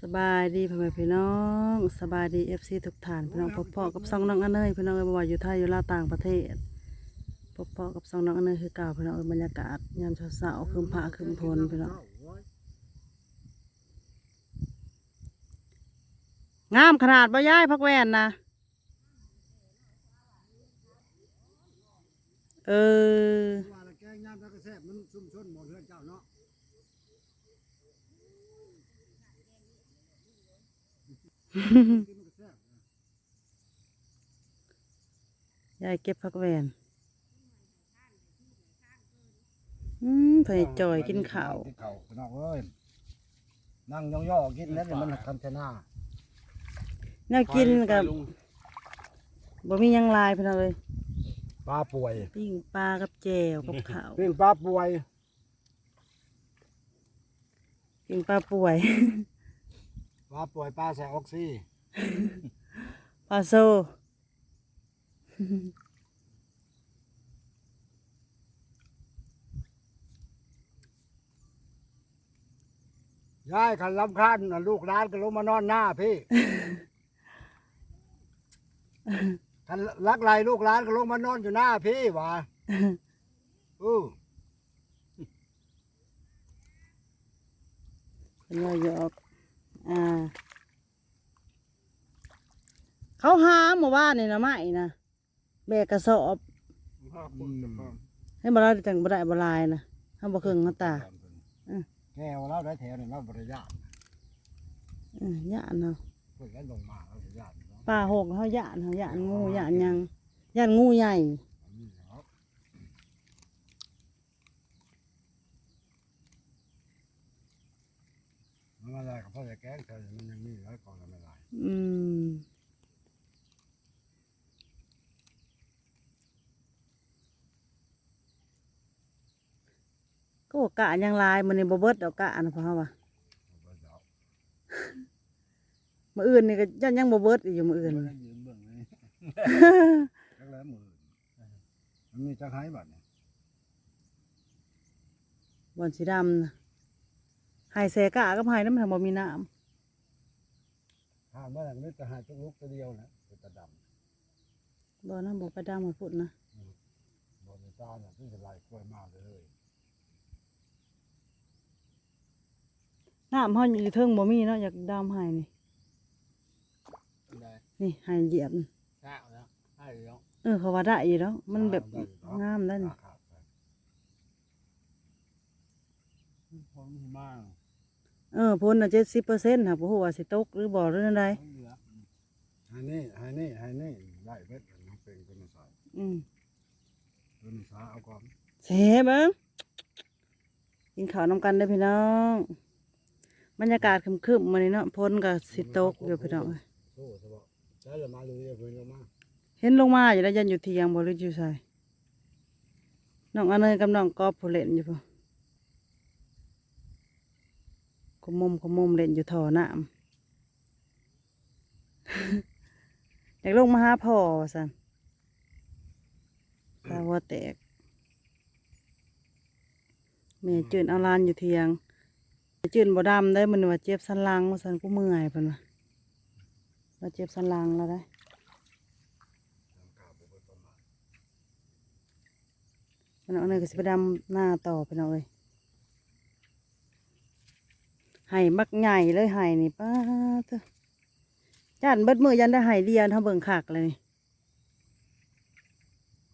สบายดีพ่อแม่พี่น้องสบายดีเอฟซีทุกท่านพี่น้องพบพ่อกับซองน้องอันเนยพี่น้องเอ้ยบ่ว่าอยู่ไทยอยู่ลาวต่างประเทศพบพ่อกับซองน้องอันเนยคือเก่าพี่น้องเอ้ยบรรยากาศยามเช้าๆคืมผ้าคืมพลพี่น้องงามขนาดบ่ย้ายพักแวนนะเออว่าละแกงย่ามแล้วก็แซ่บมันชุ่มชนหมดเพื่อนเจ้าเนาะกินมันก็แซ่บ ยายเก็บพักแวนอืมเผยจอยกินข้าวกินข้าวพี่น้องเอ้ยนั่งย่อๆกินแล้วนี่มันคันชนะแนวกินกับบ่มีหยังหลายพี่น้องเอ้ยปลาป่วยปิ้งปลากับแจวกับข้าวปิ้งปลาป่วยปิ้งปลาป่วย ปลาป่วยปลาใส่ออกซิปลาโซยายขันลำคันน่ะลูกร้านก็ลงมานอนหน้าพี่ ขันลักไหลลูกร้านก็ลงมานอนอยู่หน้าพี่วะอู้เป็นว่าหยอก อ่า เขาหาหมู่บ้านนี่นะไม่นะแบกกระสอบให้บ่ได้จังบ่ได้บ่ลายนะเฮาบ่เครื่องเขาตาอืมแก้วเราได้แถวนี่เราบริยาตอือย่านเนาะเพิ่นแล้วลงมาเราบริยาตเนาะปลาหกเฮาย่านเฮาย่านงูย่านหยังย่านงูใหญ่ อันนี้เนาะ มันอะไรกับพ่อจะแกล้งเธอมันยังมีร้อยกองละไม่ไรอืม ก็บอกกะยังลายมันนี่บ่เบิดดอกกะนะพ่อว่าบ่เจ้ามื้ออื่นนี่ก็ยังยังบ่เบิดอีกอยู่มื้ออื่นบ่ได้ยืมเบิ่งเลยจักแล้วหมื่นมันมีจักไห้บัดเนี่ย บอนสีดำนะ หายเสกะกับหายน้ำมันบ่มีน้ห้ามว่ามันจะหายจุกลุกตัวเดียวนะเป็นตะดำบ่น้ำบ่ไปดำมาพูดนะำบ่มีตาเนี่ยที่จะไล่กล้วยมากเลยน้ำห้อยอยู่เทิงบ่มีเนาะอยากดำหายนี่ได้นี่หายเหยียบนี่ใช่แล้วใช่แล้วเออเขาว่าได้อยู่แล้วมันแบบงามได้นี่ ขาดไปผมมีมาก เออพ้นน่ะเจ็ดสิบเปอร์เซ็นต์ค่ะบ่ฮู้ว่าสิตกหรือบ่หรือจั่งใดเหลือให้นี่ให้นี่ให้นี่ไล่เบ็ดน้องเป็นตัวนี้ใส่อืมตัวนี้ใส่เอาก่อนเสเบิ่งกินข้าวนำกันเด้อพี่น้อง บรรยากาศครึมๆมื้อนี้เนาะพ้นก็สิตกอยู่พี่น้องเอ้ยโซ่สบะใช้ละมาเลยเพื่อนลงมาเห็นลงมาอยู่แล้วยันอยู่เที่ยงบ่หรืออยู่ไสน้องอันเนยกับน้องกอบผู้เล่นอยู่พุ่น ขมุมขมุมเล่นอยู่ท่อน้ำอยากลงมาหาพ่อว่าสันตาหัวแตกแม่จืนเอาลานอยู่เทียงแม่จืนบ่ดำได้มันว่าเจ็บสันหลังว่าสันกูเมื่อยเพิ่นว่าว่าเจ็บสันหลังแล้วได้มันเอาเนยก็สิไปดำหน้าต่อไปหน่อย ไห่บักใหญ่เลยไห่นี่ป้าเถอะยันเบิดมือยันได้ไห่เดียนเท่าเบิ่งขากเลย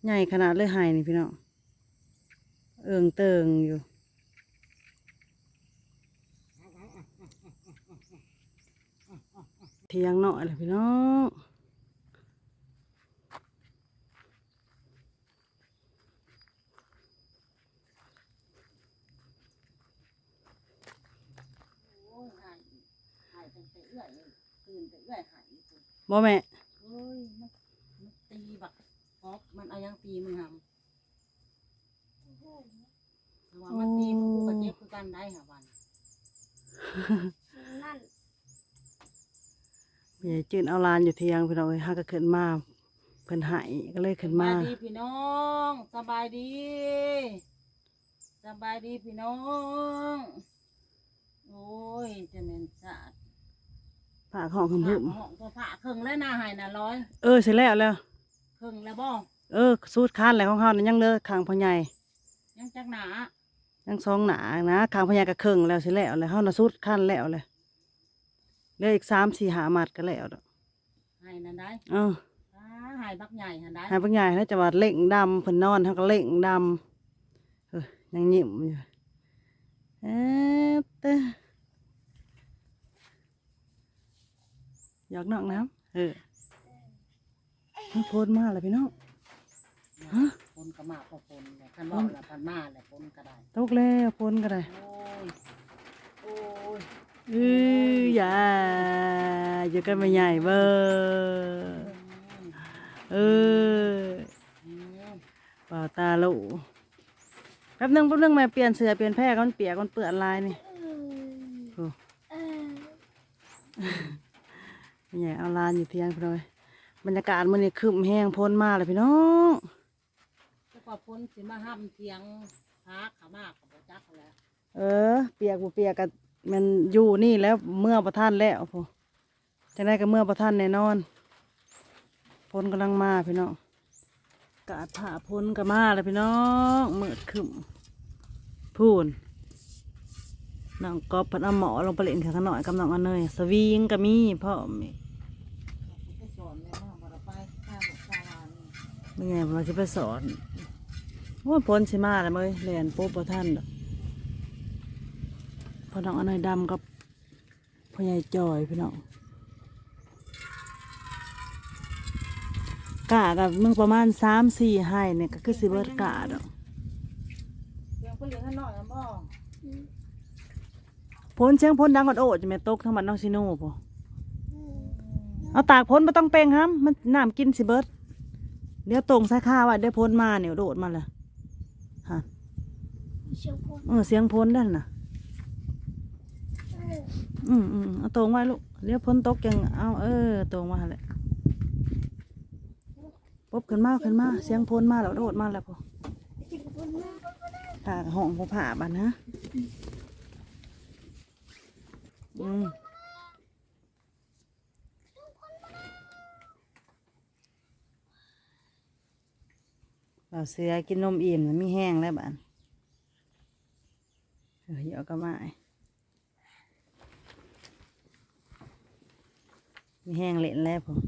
ใหญ่ขนาดเลยไห่นี่พี่น้องเอิงเติงอยู่เทียงหน่อยเลยพี่น้อง บ่แม่เฮ้ยมันมันตีบักฮอกมันเอายังตีมึงหำระวังมันตีมึงกูกับเจ็บคือกันได้หาวันใหญ่จืนเอาลานอยู่เทียงพี่น้องเอ้ยฮักก็ขึ้นมาเพิ่นใหายก็เลยขึ้นสมาบายดีพี่น้องสบายดีสบายดีพี่น้อง โอ้โอ้ยจะเป็นสะอาด ผ่าของขึ้นพึ่มห้องก็ผ่าครึ่งแล้วนะให้น่ะร้อยเออเสร็จแล้วแล้ว ครึ่งแล้วบ่เออ สูตรค้านอะไรของเขานั่ยังเหลือข้างพ่อใหญ่ยังจักหนายังสองหนานะขางพ่อใหญ่ก็ครึ่งแล้วเสร็จแล้วแล้วเขาน่ะสูตรค้านแล้วเลยเหลืออีกสามสี่หามัดก็แล้วดอกให้นั่นได้เอออ่าให้บักใหญ่หันได้ใหายพ่อใหญ่แล้วจะว่าเล่งดำเพิ่นนอนเขาก็เล่งดำเออยังยิ้มอยู่เอ๊ะเต้ อยากนอกน้ำเออมันโพดมากเลยพี่น้องฮะปนก็มาพอปนเลยคันว่าละคันมาเลยปนก็ได้ตกแล้วพนก็ได้โอ้ยโอ้ยเอออย่าอยู่กันไม่ใหญ่เบ้อเอออืมเปล่าตาลูแป๊บนึงแป๊บนึงแม่เปลี่ยนเสื้อเปลี่ยนแพร่ก่อนเปียกก่อนเปื้อนลายนี่โอ้ ไม่ใหญ่เอาลานอยู่เที่ยงพี่น้อยบรรยากาศมันนี่ครึมแห้งพ้นมาเลยพี่น้องแล้วก็ปนสิมาห้ามเทียงพาขามากกับบ่จักแล้วเออ เปียกบ่เปียกกันมันอยู่นี่แล้วเมื่อประท่านแล้วพอจะได้ก็เมื่อประท่านแน่นอนพ้นกำลังมาพี่น้องกาดผ่าพ้นก็มาเลยพี่น้องมืดขึ้นพูน น้องก๊อฟพันเอาหมอลงไปเล่นข้างหน่อยกับน้องอันเนยสวิงก็มีพ่อมีไปสอนแม่มาบ่ไม่ไงเราจะไปสอนว่าพ้นสิมาแล้วเมยเรียนปุ๊บประท่านพอน้องอันเนยดำกับพ่อใหญ่จอยพี่น้องกะกับมึงประมาณสามสี่ให้เนี่ยก็คือสิเบิดกะดอกเพียงเพิ่นเลี้ยงให้น้อยนะบ่ พ้นเชียงพ้นดังกอดโอดจะแม่ตกทั้งมันน้องซิโน่พอเอาตากพ้นไม่ต้องเป่งครับมันน้ำกินสิเบิร์ดเดี๋ยวตรงสายข้าว่าได้พ้นมาเนี่ยโดดมาเลยฮะเออเสียงพ้นนั่นน่ะ อืมอืมเอาตรงไว้ลูกเดี๋ยวพ้นตกยังเอาเออตรงมาแหละปุ๊บขึ้นมาขึ้นมาเสียงพ้นมาแล้วโดดมาแล้วพอผ่าห้องผู้ผ่าบันนะ อืมเราเสือกินนมอิ่มแล้วมีแห้งแล้วบันเยอะก็ไม่มีแห้งเล่นแล้วผม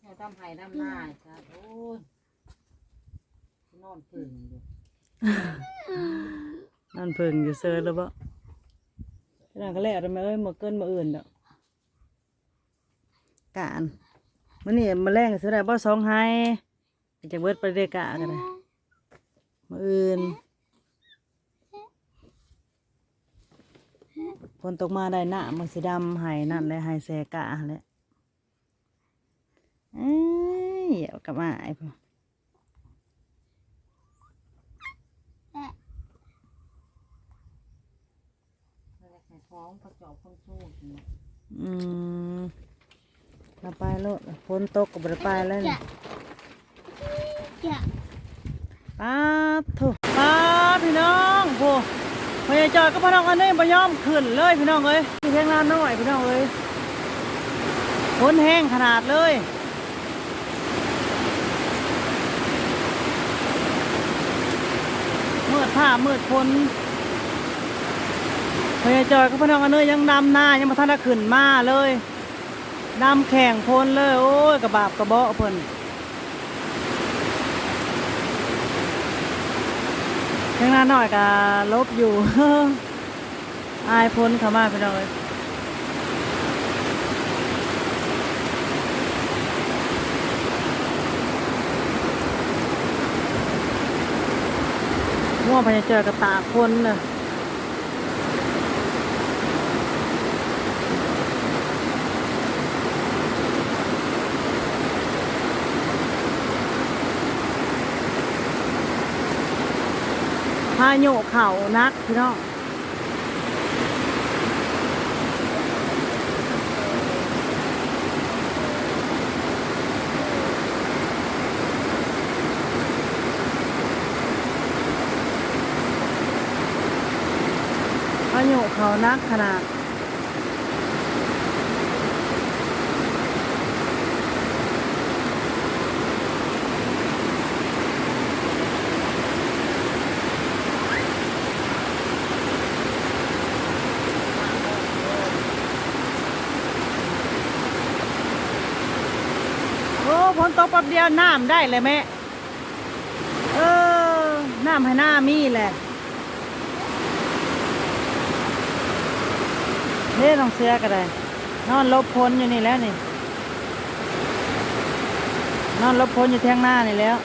เราทำไห้ทำหน้าจ้ะโอ้ย นอนพึ่งอยู่นั่นเพิ่งอยู่เซอร์แล้วบ่ขนาดก็แล้วทำไมเอ้ยมาเกินมาอื่นดอกการมันนี่มาแรงเสือได้บ่สองไฮจะเบิดไปเดกะกันเลยมาอื่นฝนตกมาได้หน้ามันสีดำไห้นั่นเลยไห้แซกะแหละเอ้ยเหี่ยวกลับมาไอ้พวก เรา จะใส่ท้องประจอบคนสู้อืมมาไปโลดฝนตกกับไปแล้วนี่ป้าถูป้าพี่น้องโหพยายจอยก็พน้องอันนี้บ่ยอมขึ้นเลยพี่น้องเอ้ยที่เพียงนาน้อยพี่น้องเอ้ยฝนแห้งขนาดเลยมืดผ้ามืดฝน พอยายจอยก็พน้องอันนี้ยังดำหน้ายังมาทันได้ขึ้นมาเลยดำแข่งพ้นเลย โอ้ยกระบาบกระเบาะเพิ่นข้างหน้าหน่อยก็ลบอยู่อายพ้นเขามาพี่น้องเลยม่วงพญาเจอกระตากพ้นเลย พาโยกเขานักพี่น้องพาโยกเขานักขนาด แป๊บเดียวน้ำได้เลยแม่เออน้ำให้หน้ามีแหละเฮ้ลองเสื้อก็ได้นอนลบพ้นอยู่นี่แล้วนี่นอนลบพ้นอยู่เที่ยงหน้านี่แล้ว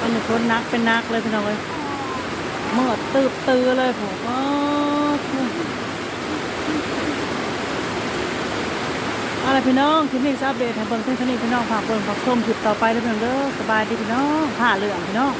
อันนี้พ้นนักเป็นนักเลยพี่น้องเอ้ย มืดตืบตือเลยผมก็อะไรพี่น้องคลิปนี้จะอัปเดตให้เบิ่งเพื่อนสนิทพี่น้องฝากเบิ่งฝากชมคลิปต่อไปด้วยพี่องเด้อสบายดีพี่น้องผ่าเหลืองพี่น้อง